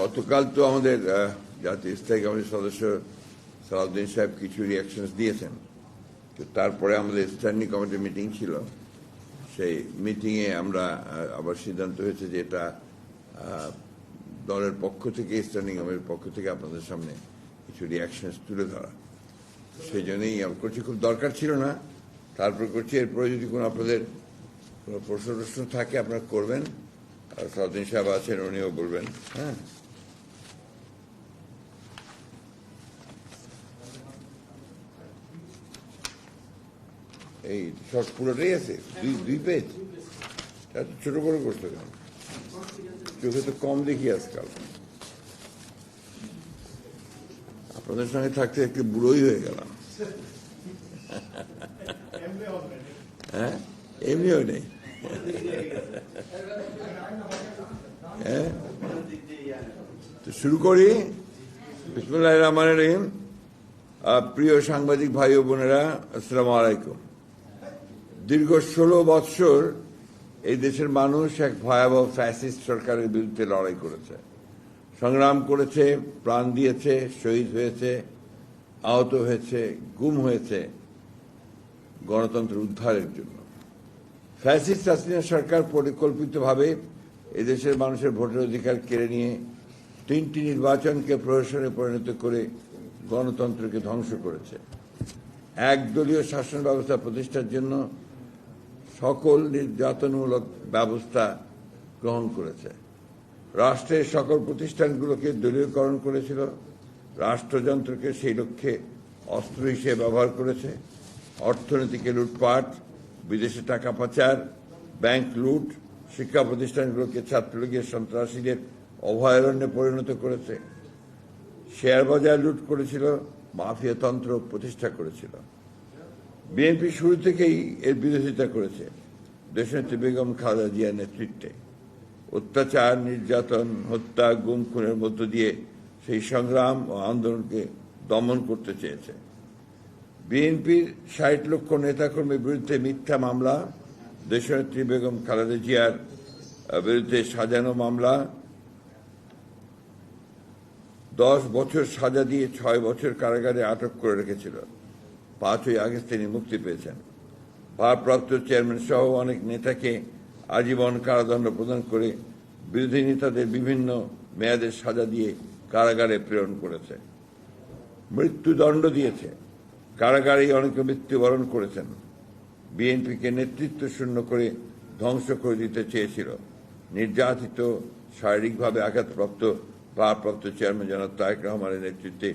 গতকাল তো আমাদের জাতীয় স্থায়ী কমিটির সদস্য সালাউদ্দিন সাহেব কিছু রিয়াকশন দিয়েছেন তো তারপরে আমাদের স্ট্যান্ডিং কমিটির মিটিং ছিল সেই মিটিংয়ে আমরা আবার সিদ্ধান্ত হয়েছে যে এটা দলের পক্ষ থেকে স্ট্যান্ডিং কমিটির পক্ষ থেকে আপনাদের সামনে কিছু রিয়াকশন তুলে ধরা সেই জন্যই করছি খুব দরকার ছিল না তারপর করছি এরপরে যদি কোনো আপনাদের কোনো প্রশ্ন টশ্ন থাকে আপনারা করবেন আর সাউদ্দিন সাহেব আছেন উনিও বলবেন হ্যাঁ এই সব পুরোটাই আছে, দুই দুই পেজ এত ছোট বড় করতে কেন চোখে তো কম দেখি আজকাল। আপনাদের সঙ্গে থাকতে একটু বুড়োই হয়ে গেলাম। হ্যাঁ? এমনিও নেই? হ্যাঁ? তো শুরু করি। বিসমুল্লাহ রহমান রহিম। প্রিয় সাংবাদিক ভাই ও বোনেরা, আসসালামু আলাইকুম। দীর্ঘ ষোলো বৎসর এই দেশের মানুষ এক ভয়াবহ ফ্যাসিস্ট সরকারের বিরুদ্ধে লড়াই করেছে। সংগ্রাম করেছে, প্রাণ দিয়েছে, শহীদ হয়েছে, আহত হয়েছে, গুম হয়েছে গণতন্ত্র উদ্ধারের জন্য। ফ্যাসিস্ট হাসিনা সরকার পরিকল্পিতভাবে এদেশের মানুষের ভোটের অধিকার কেড়ে নিয়ে তিনটি নির্বাচনকে প্রহসনে পরিণত করে গণতন্ত্রকে ধ্বংস করেছে। একদলীয় শাসন ব্যবস্থা প্রতিষ্ঠার জন্য সকল নির্যাতনমূলক ব্যবস্থা গ্রহণ করেছে। রাষ্ট্রের সকল প্রতিষ্ঠানগুলোকে দলীয়করণ করেছিল। রাষ্ট্রযন্ত্রকে সেই লক্ষ্যে অস্ত্র হিসেবে ব্যবহার করেছে। অর্থনীতিকে লুটপাট, বিদেশে টাকা পাচার, ব্যাংক লুট, শিক্ষা প্রতিষ্ঠানগুলোকে ছাত্রলীগের সন্ত্রাসীদের অভয়ারণ্যে পরিণত করেছে। শেয়ার বাজার লুট করেছিল মাফিয়াতন্ত্র প্রতিষ্ঠা করেছিল। বিএনপি শুরু থেকেই এর বিরোধিতা করেছে। দেশনেত্রী বেগম খালেদা জিয়ার নেতৃত্বে। অত্যাচার, নির্যাতন, হত্যা গুম খুনের মধ্য দিয়ে সেই সংগ্রাম ও আন্দোলনকে দমন করতে চেয়েছে। বিএনপির ষাট লক্ষ নেতাকর্মীর বিরুদ্ধে মিথ্যা মামলা, দেশনেত্রী বেগম খালেদা জিয়ার বিরুদ্ধে সাজানো মামলা, দশ বছর সাজা দিয়ে ছয় বছর কারাগারে আটক করে রেখেছিল। পাঁচই আগস্ট তিনি মুক্তি পেয়েছেন। ভারপ্রাপ্ত চেয়ারম্যান সহ অনেক নেতাকে আজীবন কারাদণ্ড প্রদান করে বিরোধী নেতাদের বিভিন্ন মেয়াদের সাজা দিয়ে কারাগারে প্রেরণ করেছে। মৃত্যুদণ্ড দিয়েছে। কারাগারেই অনেকে মৃত্যুবরণ করেছেন। বিএনপিকে নেতৃত্ব শূন্য করে ধ্বংস করে দিতে চেয়েছিল। নির্যাতিত, শারীরিকভাবে আঘাতপ্রাপ্ত ভারপ্রাপ্ত চেয়ারম্যান জনাব তারেক রহমানের নেতৃত্বে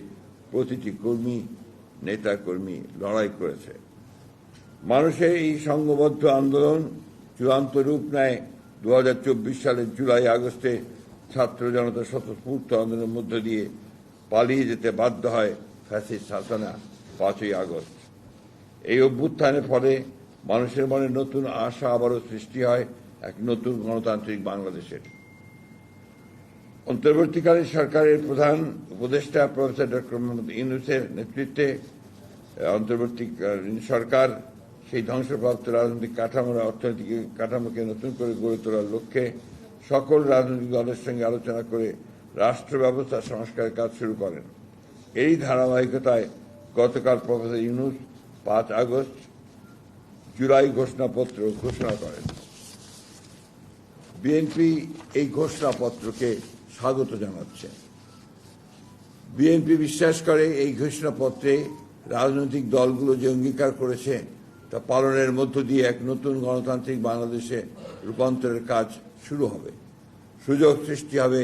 প্রতিটি কর্মী নেতা কর্মী লড়াই করেছে। মানুষের এই সংঘবদ্ধ আন্দোলন চূড়ান্ত রূপ নেয় দু হাজার চব্বিশ সালের জুলাই আগস্টে ছাত্র জনতা স্বতঃস্ফূর্ত আন্দোলনের মধ্য দিয়ে পালিয়ে যেতে বাধ্য হয় ফ্যাসিস্ট শাসনা পাঁচই আগস্ট। এই অভ্যুত্থানের ফলে মানুষের মনে নতুন আশা আবারও সৃষ্টি হয় এক নতুন গণতান্ত্রিক বাংলাদেশের। অন্তর্বর্তীকালীন সরকারের প্রধান উপদেষ্টা প্রফেসর ডক্টর মোহাম্মদ ইউনুসের নেতৃত্বে অন্তর্বর্তীকালীন সরকার সেই ধ্বংসপ্রাপ্ত রাজনৈতিক কাঠামোর অর্থনৈতিক কাঠামোকে নতুন করে গড়ে তোলার লক্ষ্যে সকল রাজনৈতিক দলের সঙ্গে আলোচনা করে রাষ্ট্র ব্যবস্থা সংস্কারের কাজ শুরু করেন। এই ধারাবাহিকতায় গতকাল প্রফেসর ইউনুস পাঁচ আগস্ট জুলাই ঘোষণাপত্র ঘোষণা করেন। বিএনপি এই ঘোষণাপত্রকে স্বাগত জানাচ্ছে। বিএনপি বিশ্বাস করে এই ঘোষণাপত্রে রাজনৈতিক দলগুলো যে অঙ্গীকার করেছে তা পালনের মধ্য দিয়ে এক নতুন গণতান্ত্রিক বাংলাদেশে রূপান্তরের কাজ শুরু হবে। সুযোগ সৃষ্টি হবে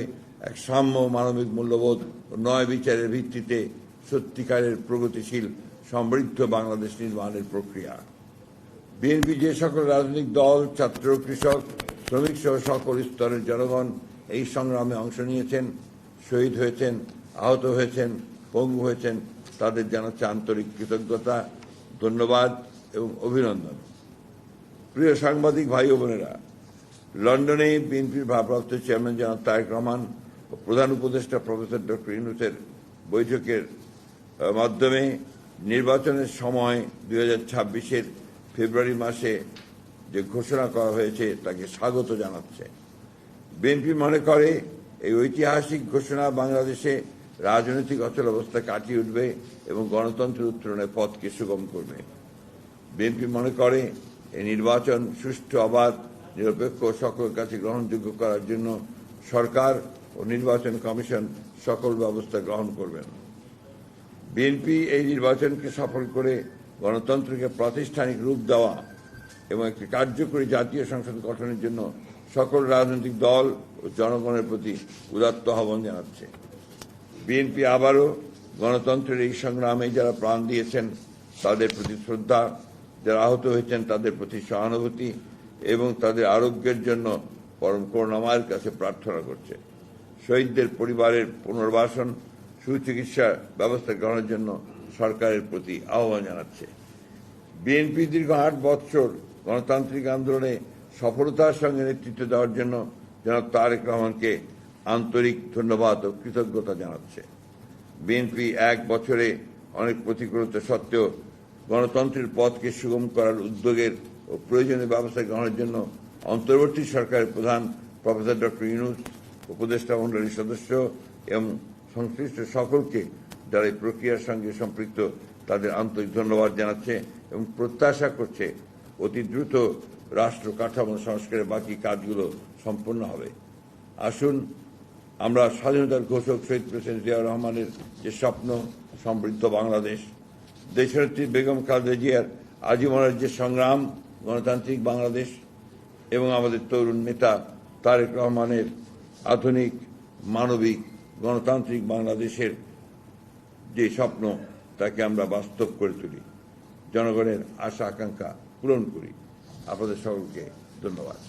এক সাম্য মানবিক মূল্যবোধ ও নয় বিচারের ভিত্তিতে সত্যিকারের প্রগতিশীল সমৃদ্ধ বাংলাদেশ নির্মাণের প্রক্রিয়া। বিএনপি যে সকল রাজনৈতিক দল, ছাত্র, কৃষক, শ্রমিক সহ সকল স্তরের জনগণ এই সংগ্রামে অংশ নিয়েছেন, শহীদ হয়েছেন, আহত হয়েছেন, পঙ্গু হয়েছেন, তাদের জানাচ্ছে আন্তরিক কৃতজ্ঞতা, ধন্যবাদ। এবং অভিনন্দন। প্রিয় সাংবাদিক ভাই ও বোনেরা, লন্ডনে বিএনপির ভারপ্রাপ্ত চেয়ারম্যান জনাব তারেক রহমান ও প্রধান উপদেষ্টা প্রফেসর ডক্টর ইউনুসের বৈঠকের মাধ্যমে নির্বাচনের সময় দুই হাজার ছাব্বিশের ফেব্রুয়ারি মাসে যে ঘোষণা করা হয়েছে তাকে স্বাগত জানাচ্ছে। বিএনপি মনে করে এই ঐতিহাসিক ঘোষণা বাংলাদেশে রাজনৈতিক অচল অবস্থা কাটিয়ে উঠবে এবং গণতন্ত্রের উত্তরণের পথকে সুগম করবে। বিএনপি মনে করে এই নির্বাচন সুষ্ঠু অবাধ নিরপেক্ষ সকলের কাছে গ্রহণযোগ্য করার জন্য সরকার ও নির্বাচন কমিশন সকল ব্যবস্থা গ্রহণ করবেন। বিএনপি এই নির্বাচনকে সফল করে গণতন্ত্রকে প্রাতিষ্ঠানিক রূপ দেওয়া এবং একটি কার্যকরী জাতীয় সংসদ গঠনের জন্য সকল রাজনৈতিক দল ও জনগণের প্রতি উদাত্ত আহ্বান জানাচ্ছে। বিএনপি আবারও গণতন্ত্রের এই সংগ্রামে যারা প্রাণ দিয়েছেন, তাদের প্রতি শ্রদ্ধা যারা আহত হয়েছেন তাদের প্রতি সহানুভূতি এবং তাদের আরোগ্যের জন্য পরম করুণাময়ের কাছে প্রার্থনা করছে। শহীদদের পরিবারের পুনর্বাসন, সুচিকিৎসা ব্যবস্থা গ্রহণের জন্য সরকারের প্রতি আহ্বান জানাচ্ছে। বিএনপি দীর্ঘ আট বৎসর গণতান্ত্রিক আন্দোলনে সফলতার সঙ্গে নেতৃত্ব দেওয়ার জন্য জনাব তারেক রহমানকে আন্তরিক ধন্যবাদ ও কৃতজ্ঞতা জানাচ্ছে। বিএনপি এক বছরে অনেক প্রতিকূলতা সত্ত্বেও গণতন্ত্রের পথকে সুগম করার উদ্যোগের ও প্রয়োজনীয় ব্যবস্থা গ্রহণের জন্য অন্তর্বর্তী সরকারের প্রধান প্রফেসর ডক্টর ইউনুস, উপদেষ্টা মণ্ডলীর সদস্য এবং সংশ্লিষ্ট সকলকে যারা এই প্রক্রিয়ার সঙ্গে সম্পৃক্ত তাদের আন্তরিক ধন্যবাদ জানাচ্ছে এবং প্রত্যাশা করছে অতি দ্রুত রাষ্ট্র কাঠামো সংস্কারের বাকি কাজগুলো সম্পন্ন হবে। আসুন, আমরা স্বাধীনতার ঘোষক শহীদ প্রেসিডেন্ট জিয়াউর রহমানের যে স্বপ্ন, সমৃদ্ধ বাংলাদেশ দেশনেত্রী বেগম খালেদা জিয়ার আজীবনের যে সংগ্রাম, গণতান্ত্রিক বাংলাদেশ এবং আমাদের তরুণ নেতা তারেক রহমানের আধুনিক, মানবিক, গণতান্ত্রিক বাংলাদেশের যে স্বপ্ন, তাকে আমরা বাস্তব করে তুলি। জনগণের আশা, আকাঙ্ক্ষা পূরণ করি। আপনাদের সকলকে ধন্যবাদ।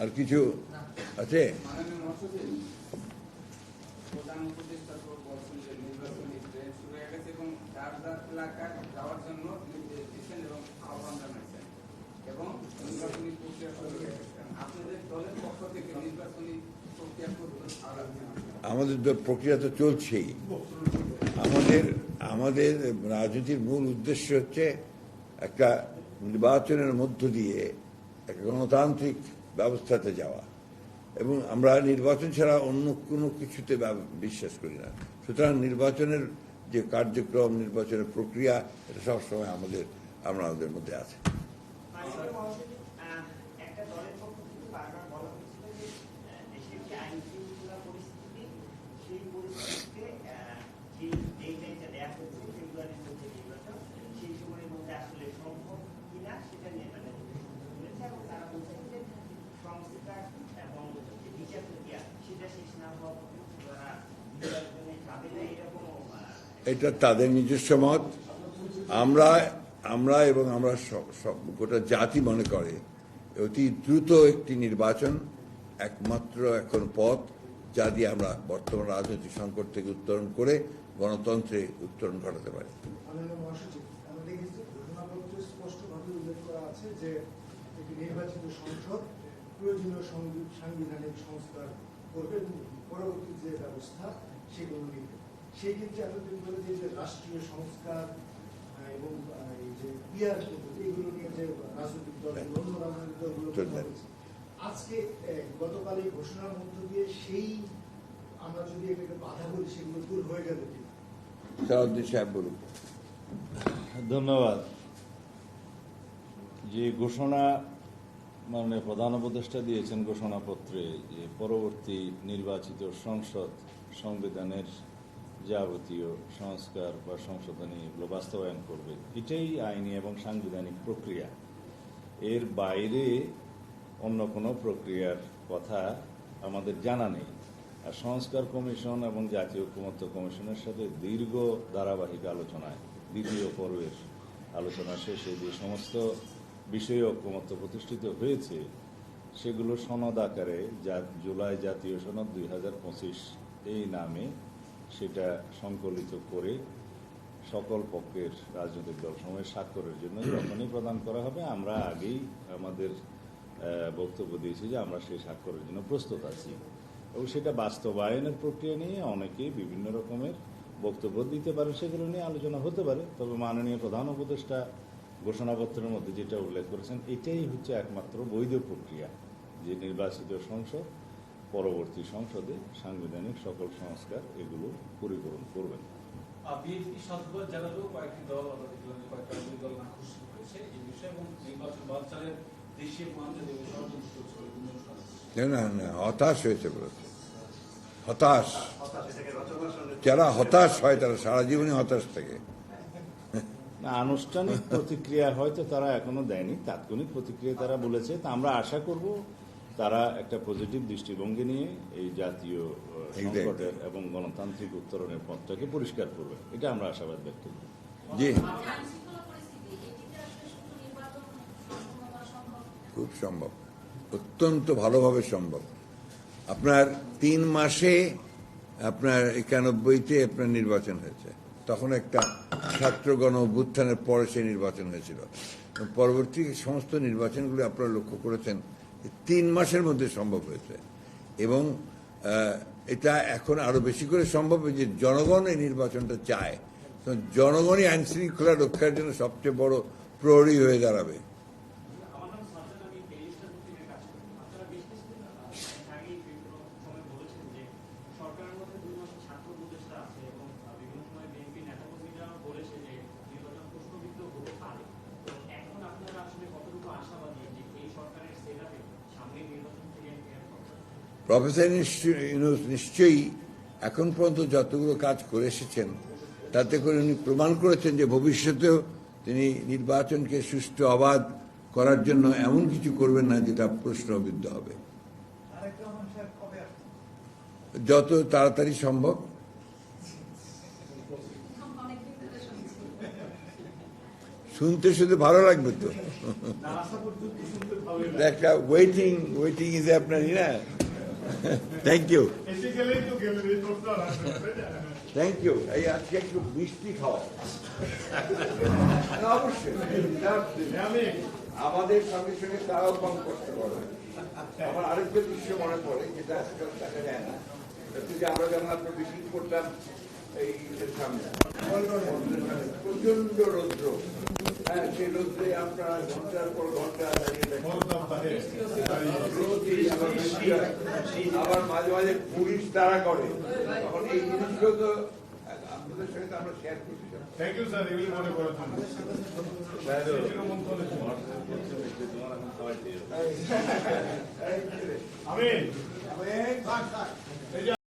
আর কিছু আছে মাননীয় মহাসচিব, প্রধান উপদেষ্টা তো বলছেন যে নির্বাচনী ট্রেন শুরু হয়ে গেছে এবং যার যার আমাদের প্রক্রিয়া তো চলছেই। আমাদের আমাদের রাজনীতির মূল উদ্দেশ্য হচ্ছে একটা নির্বাচনের মধ্য দিয়ে একটা গণতান্ত্রিক ব্যবস্থাতে যাওয়া। এবং আমরা নির্বাচন ছাড়া অন্য কোনো কিছুতে বিশ্বাস করি না। সুতরাং নির্বাচনের যে কার্যক্রম নির্বাচনের প্রক্রিয়া এটা সবসময় আমাদের আমরা আমাদের মধ্যে আছে মাননীয় মহাসচিব, আহ, একটা দলের পক্ষ থেকে বারবার বলা হয়েছিল যে আহ, দেশের যে আইন শৃঙ্খলা পরিস্থিতি সেই পরিস্থিতিতে আহ, যে ডেটলাইনটা দেওয়া হয়েছে ফেব্রুয়ারির মধ্যে নির্বাচন সেই সময়ের মধ্যে আসলে সম্ভব কিনা সেটা নিয়ে তাদের সিদ্ধান্ত হয়েছে এবং তারা বলছেন যে সংস্কার এবং যে বিচার প্রক্রিয়া সেটা শেষ না হওয়া পর্যন্ত তারা নির্বাচনে যাবে না এরকমও আহ, এটা তাদের নিজস্ব মত। আমরা আমরা এবং আমরা সব- গোটা জাতি মনে করে, অতি দ্রুত একটি নির্বাচন, একমাত্র এখন পথ, যা দিয়ে আমরা বর্তমান রাজনৈতিক সংকট থেকে উত্তরণ করে গণতন্ত্রে উত্তরণ ঘটাতে পারি। সাংবিধানিক সংস্কার করবে পরবর্তী যে ব্যবস্থা, সেগুলো নিবে সেই ক্ষেত্রে এতদিন ধরে যে যে রাষ্ট্রীয় সংস্কার এবং এই যে পিয়ার এগুলো নিয়ে যে রাজনৈতিক দলগুলো অন্য রাজনৈতিক দলগুলো আজকে গতকাল এই ঘোষণার মধ্য দিয়ে সেই আমরা যদি এটাকে বাধা বলি সেগুলো দূর হয়ে গেল সাহেব বলুন। ধন্যবাদ। যে ঘোষণা মাননীয় প্রধান উপদেষ্টা দিয়েছেন ঘোষণাপত্রে যে পরবর্তী নির্বাচিত সংসদ সংবিধানের যাবতীয় সংস্কার বা সংশোধনী এগুলো বাস্তবায়ন করবে। এটাই আইনি এবং সাংবিধানিক প্রক্রিয়া। এর বাইরে অন্য কোনো প্রক্রিয়ার কথা আমাদের জানা নেই। আর সংস্কার কমিশন এবং জাতীয় ঐক্যমত্য কমিশনের সাথে দীর্ঘ ধারাবাহিক আলোচনায়, দ্বিতীয় পর্বের আলোচনা শেষে যে সমস্ত বিষয়ে ঐক্যমত্য প্রতিষ্ঠিত হয়েছে, সেগুলো সনদ আকারে যা জুলাই জাতীয় সনদ দুই হাজার পঁচিশ এই নামে সেটা সংকলিত করে সকল পক্ষের রাজনৈতিক দল সময়ের স্বাক্ষরের জন্য যখনই প্রদান করা হবে, আমরা আগেই আমাদের বক্তব্য দিয়েছি যে আমরা সেই স্বাক্ষরের জন্য প্রস্তুত আছি। এবং সেটা বাস্তবায়নের প্রক্রিয়া নিয়ে অনেকেই বিভিন্ন রকমের বক্তব্য দিতে পারে, সেগুলো নিয়ে আলোচনা হতে পারে। তবে মাননীয় প্রধান উপদেষ্টা ঘোষণাপত্রের মধ্যে যেটা উল্লেখ করেছেন, এটাই হচ্ছে একমাত্র বৈধ প্রক্রিয়া যে নির্বাচিত সংসদ পরবর্তী সংসদে সাংবিধানিক সকল সংস্কার এগুলো পরিপূরণ করবেন। বিএনপি কয়েকটি দল কয়েকটা দল হয়েছে এই বিষয়ে এবং নির্বাচন। না না হতাশ হয়েছে বলেছে হতাশ। যারা হতাশ হয় তারা সারা জীবনে হতাশ থাকে। না আনুষ্ঠানিক প্রতিক্রিয়া হয়তো তারা এখনও দেয়নি তাৎক্ষণিক প্রতিক্রিয়া তারা বলেছে। তা আমরা আশা করব তারা একটা পজিটিভ দৃষ্টিভঙ্গি নিয়ে এই জাতীয় সংকটের এবং গণতান্ত্রিক উত্তরণের পথটাকে পরিষ্কার করবে। এটা আমরা আশাবাদ ব্যক্ত করি। জি। খুব সম্ভব। অত্যন্ত ভালোভাবে সম্ভব। আপনার তিন মাসে আপনার একানব্বইতে আপনার নির্বাচন হয়েছে। তখন একটা ছাত্র গণ অভ্যুত্থানের পরে সেই নির্বাচন হয়েছিল। পরবর্তী সমস্ত নির্বাচনগুলো আপনারা লক্ষ্য করেছেন। তিন মাসের মধ্যে সম্ভব হয়েছে। এবং এটা এখন আরও বেশি করে সম্ভব যে জনগণ এই নির্বাচনটা চায়। জনগণই আইনশৃঙ্খলা রক্ষার জন্য সবচেয়ে বড় প্রহরী হয়ে দাঁড়াবে আমার নাম সাজ্জাদ আমি পেরিস্টার পত্রিকায় কাজ করি আপনারা বেশ কিছুদিন আহ, আগেই বিভিন্ন সময় বলেছেন যে সরকারের মধ্যে দুই মাসে ছাত্র উপদেষ্টা আছে এবং আহ, বিভিন্ন সময় বিএনপি নেতাকর্মীরা বলেছে যে নির্বাচন প্রশ্নবিদ্ধ হতে পারে তো এখন আপনারা আসলে কতটুকু আশাবাদী যে এই সরকারের সেটাপে সামনে নির্বাচন থেকে প্রফেসর ইউনূস নিশ্চয়ই এখন পর্যন্ত যতগুলো কাজ করে এসেছেন তাতে করে উনি প্রমাণ করেছেন যে ভবিষ্যতেও তিনি নির্বাচনকে সুষ্ঠু অবাধ করার জন্য এমন কিছু করবেন না যেটা প্রশ্নবিদ্ধ হবে। যত তাড়াতাড়ি সম্ভব। শুনতে শুধু ভালো লাগবে তো। একটা ওয়েটিং ওয়েটিং ইজ আপনার না। থ্যাংক ইউ থ্যাংক ইউ এই আজকে একটু মিষ্টি খাওয়া অবশ্যই। আমাদের সঙ্গে সঙ্গে তারাও কম করতে পারবে আমার আরেকটা দৃশ্য মনে পড়ে যেটা আজকাল দেখা যায় না। যে আমরা যেমন আপনার মিটিং করতাম এই সামনে। প্রচণ্ড রৌদ্র। হ্যাঁ আপনারা ঘণ্টার পর ঘণ্টা আবার মাঝে মাঝে পুলিশ তারা করে। তখন এই জিনিসগুলো তো আপনাদের সঙ্গে আমরা শেয়ার করছি থ্যাংক ইউ স্যার এগুলি মনে করার জন্য এই ছেলে। আমি আমি